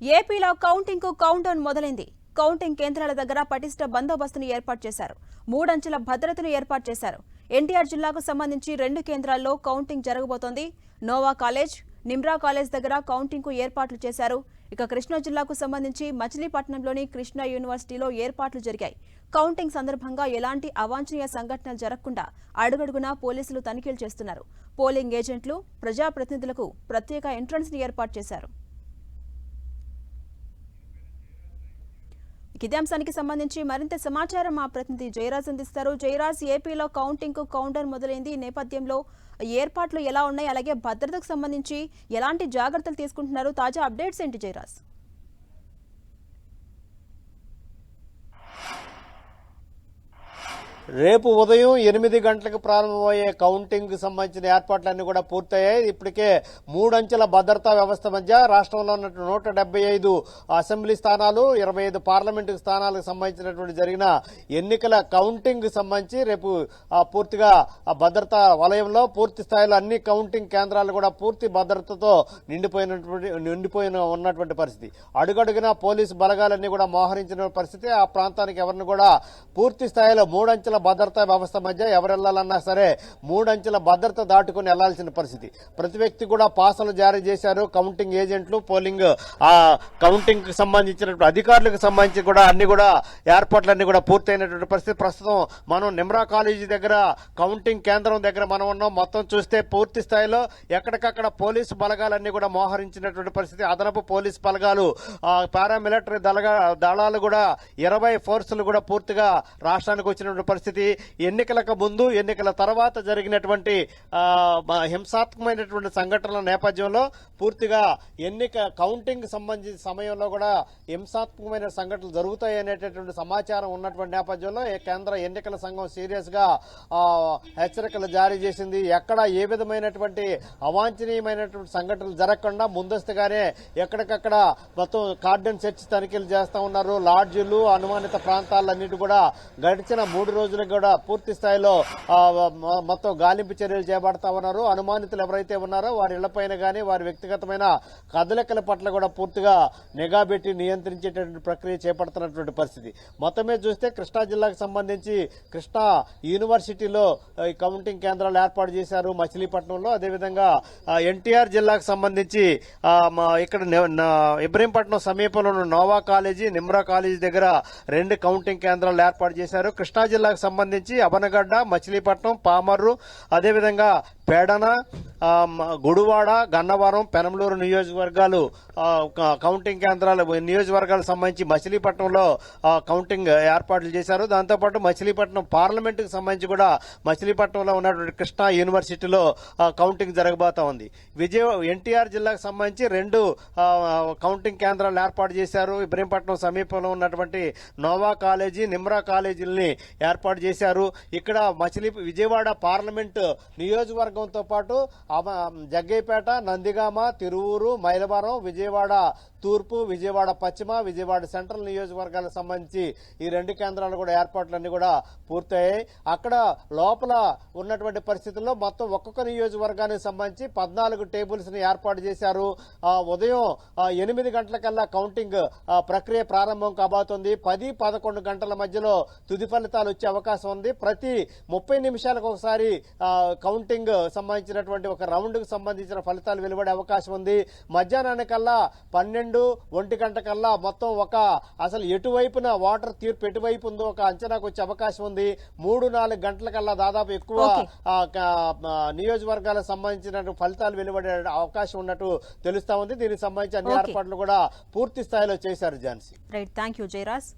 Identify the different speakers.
Speaker 1: ఏపీలో కౌంటింగ్కు కౌంటౌన్ మొదలైంది. కౌంటింగ్ కేంద్రాల దగ్గర పటిష్ట బందోబస్తును ఏర్పాటు చేశారు. మూడంచెల భద్రతను ఏర్పాటు చేశారు. ఎన్టీఆర్ జిల్లాకు సంబంధించి రెండు కేంద్రాల్లో కౌంటింగ్ జరగబోతోంది. నోవా కాలేజ్ నిమ్రా కాలేజ్ దగ్గర కౌంటింగ్కు ఏర్పాట్లు చేశారు. ఇక కృష్ణా జిల్లాకు సంబంధించి మచిలీపట్నంలోని కృష్ణా యూనివర్సిటీలో ఏర్పాట్లు జరిగాయి. కౌంటింగ్ సందర్భంగా ఎలాంటి అవాంఛనీయ సంఘటనలు జరగకుండా అడుగడుగునా పోలీసులు తనిఖీలు చేస్తున్నారు. పోలింగ్ ఏజెంట్లు ప్రజాప్రతినిధులకు ప్రత్యేక ఎంట్రన్స్ని ఏర్పాటు చేశారు. ఇదే అంశానికి సంబంధించి మరింత సమాచారం మా ప్రతినిధి జయరాజ్ అందిస్తారు. జయరాజ్ ఏపీలో కౌంటింగ్కు కౌంటర్ మొదలైంది. ఈ నేపథ్యంలో ఏర్పాట్లు ఎలా ఉన్నాయి? అలాగే భద్రతకు సంబంధించి ఎలాంటి జాగ్రత్తలు తీసుకుంటున్నారు? తాజా అప్డేట్స్ ఏంటి జయరాజ్?
Speaker 2: రేపు ఉదయం ఎనిమిది గంటలకు ప్రారంభమయ్యే కౌంటింగ్ సంబంధించిన ఏర్పాట్లన్నీ కూడా పూర్తయ్యాయి. ఇప్పటికే మూడంచెల భద్రతా వ్యవస్థ మధ్య రాష్ట్రంలో ఉన్నటువంటి నూట ఐదు అసెంబ్లీ స్థానాలు ఇరవై ఐదు పార్లమెంటు స్థానాలకు సంబంధించినటువంటి జరిగిన ఎన్నికల కౌంటింగ్ సంబంధించి రేపు పూర్తిగా ఆ భద్రతా వలయంలో పూర్తి స్థాయిలో అన్ని కౌంటింగ్ కేంద్రాలు కూడా పూర్తి భద్రతతో నిండిపోయినటువంటి నిండిపోయిన ఉన్నటువంటి పరిస్థితి. అడుగడుగునా పోలీసు బలగాలన్నీ కూడా మోహరించిన పరిస్థితి. ఆ ప్రాంతానికి ఎవరిని కూడా పూర్తి స్థాయిలో మూడంచెల భద్రతా వ్యవస్థ మధ్య ఎవరు సరే మూడంచెల భద్రత దాటుకుని వెళ్ళాల్సిన పరిస్థితి. ప్రతి వ్యక్తి కూడా పాసలు జారీ చేశారు. కౌంటింగ్ ఏజెంట్లు పోలింగ్ ఆ కౌంటింగ్కి సంబంధించినటువంటి అధికారులకు సంబంధించి కూడా అన్ని కూడా ఏర్పాట్లన్నీ కూడా పూర్తయినటువంటి పరిస్థితి. ప్రస్తుతం మనం నిమ్రా కాలేజీ దగ్గర కౌంటింగ్ కేంద్రం దగ్గర మనం ఉన్నాం. మొత్తం చూస్తే పూర్తి స్థాయిలో ఎక్కడికక్కడ పోలీసు బలగాలన్నీ కూడా మోహరించినటువంటి పరిస్థితి. అదనపు పోలీసు బలగాలు పారామిలిటరీ దళగా దళాలు కూడా ఇరవై ఫోర్సులు కూడా పూర్తిగా రాష్ట్రానికి వచ్చినటువంటి పరిస్థితి. ఎన్నికలకు ముందు ఎన్నికల తర్వాత జరిగినటువంటి హింసాత్మకమైనటువంటి సంఘటనల నేపథ్యంలో పూర్తిగా ఎన్నిక కౌంటింగ్ సంబంధించిన సమయంలో కూడా హింసాత్మకమైన సంఘటనలు జరుగుతాయి అనేటటువంటి సమాచారం ఉన్నటువంటి నేపథ్యంలో ఈ కేంద్ర ఎన్నికల సంఘం సీరియస్గా హెచ్చరికలు జారీ చేసింది. ఎక్కడ ఏ విధమైనటువంటి అవాంఛనీయమైనటువంటి సంఘటనలు జరగకుండా ముందస్తుగానే ఎక్కడికక్కడ మొత్తం కార్డన్ సెర్చ్ తనిఖీలు చేస్తూ ఉన్నారు. లాడ్జీలు అనుమానిత ప్రాంతాలన్నిటి కూడా గడిచిన మూడు రోజులు రోజులకు కూడా పూర్తి స్థాయిలో మొత్తం గాలింపు చర్యలు చేపడతా ఉన్నారు. అనుమానితులు ఎవరైతే ఉన్నారో వారి ఇళ్ళపైన కానీ వారి వ్యక్తిగతమైన కదలికల పట్ల కూడా పూర్తిగా నిఘా పెట్టి నియంత్రించేటటువంటి ప్రక్రియ చేపడుతున్నటువంటి పరిస్థితి. మొత్తమే చూస్తే కృష్ణా జిల్లాకు సంబంధించి కృష్ణా యూనివర్సిటీలో కౌంటింగ్ కేంద్రాలు ఏర్పాటు చేశారు మచిలీపట్నంలో. అదేవిధంగా ఎన్టీఆర్ జిల్లాకు సంబంధించి ఇక్కడ ఇబ్రహీంపట్నం సమీపంలో ఉన్న నోవా కాలేజీ నిమ్రా కాలేజీ దగ్గర రెండు కౌంటింగ్ కేంద్రాలు ఏర్పాటు చేశారు. కృష్ణా జిల్లాకు సంబంధించి అబనగడ్డ మచిలీపట్నం పామర్రు అదేవిధంగా పేడన గుడివాడ గన్నవరం పెనంలూరు నియోజకవర్గాలు కౌంటింగ్ కేంద్రాలు నియోజకవర్గాలకు సంబంధించి మచిలీపట్నంలో కౌంటింగ్ ఏర్పాట్లు చేశారు. దాంతోపాటు మచిలీపట్నం పార్లమెంటుకు సంబంధించి కూడా మచిలీపట్నంలో ఉన్నటువంటి కృష్ణా యూనివర్సిటీలో కౌంటింగ్ జరగబోతా ఉంది. విజయ ఎన్టీఆర్ జిల్లాకు సంబంధించి రెండు కౌంటింగ్ కేంద్రాలు ఏర్పాటు చేశారు. ఇబ్రహీంపట్నం సమీపంలో ఉన్నటువంటి నోవా కాలేజీ నిమ్రా కాలేజీలని ఏర్పాటు చేశారు. ఇక్కడ మచిలీ విజయవాడ పార్లమెంట్ నియోజకవర్గంతో పాటు జగ్గైపేట నందిగామ తిరువూరు మైలవరం విజయవాడ తూర్పు విజయవాడ పశ్చిమ విజయవాడ సెంట్రల్ నియోజకవర్గాలకు సంబంధించి ఈ రెండు కేంద్రాలు కూడా ఏర్పాట్లన్నీ కూడా పూర్తయ్యాయి. అక్కడ లోపల ఉన్నటువంటి పరిస్థితుల్లో మొత్తం ఒక్కొక్క నియోజకవర్గానికి సంబంధించి పద్నాలుగు టేబుల్స్ని ఏర్పాటు చేశారు. ఉదయం ఎనిమిది గంటలకల్లా కౌంటింగ్ ప్రక్రియ ప్రారంభం కాబోతుంది. పది పదకొండు గంటల మధ్యలో తుది ఫలితాలు వచ్చే అవకాశం ఉంది. ప్రతి ముప్పై నిమిషాలకు ఒకసారి కౌంటింగ్ సంబంధించినటువంటి ఒక రౌండ్కు సంబంధించిన ఫలితాలు వెలువడే అవకాశం ఉంది. మధ్యాహ్నానికల్లా పన్నెండు ఒంటి గంట కల్లా మొత్తం ఒక అసలు ఎటువైపున వాటర్ తీర్పు ఎటువైపు ఉందో ఒక అంచనాకు వచ్చే అవకాశం ఉంది. మూడు నాలుగు గంటల కల్లా దాదాపు ఎక్కువ నియోజకవర్గాలకు సంబంధించిన ఫలితాలు వెలువడే అవకాశం ఉన్నట్టు తెలుస్తా ఉంది. దీనికి సంబంధించి అన్ని. ఏర్పాట్లు కూడా పూర్తి స్థాయిలో చేశారు Jhansi.
Speaker 1: Right thank you Jayaraj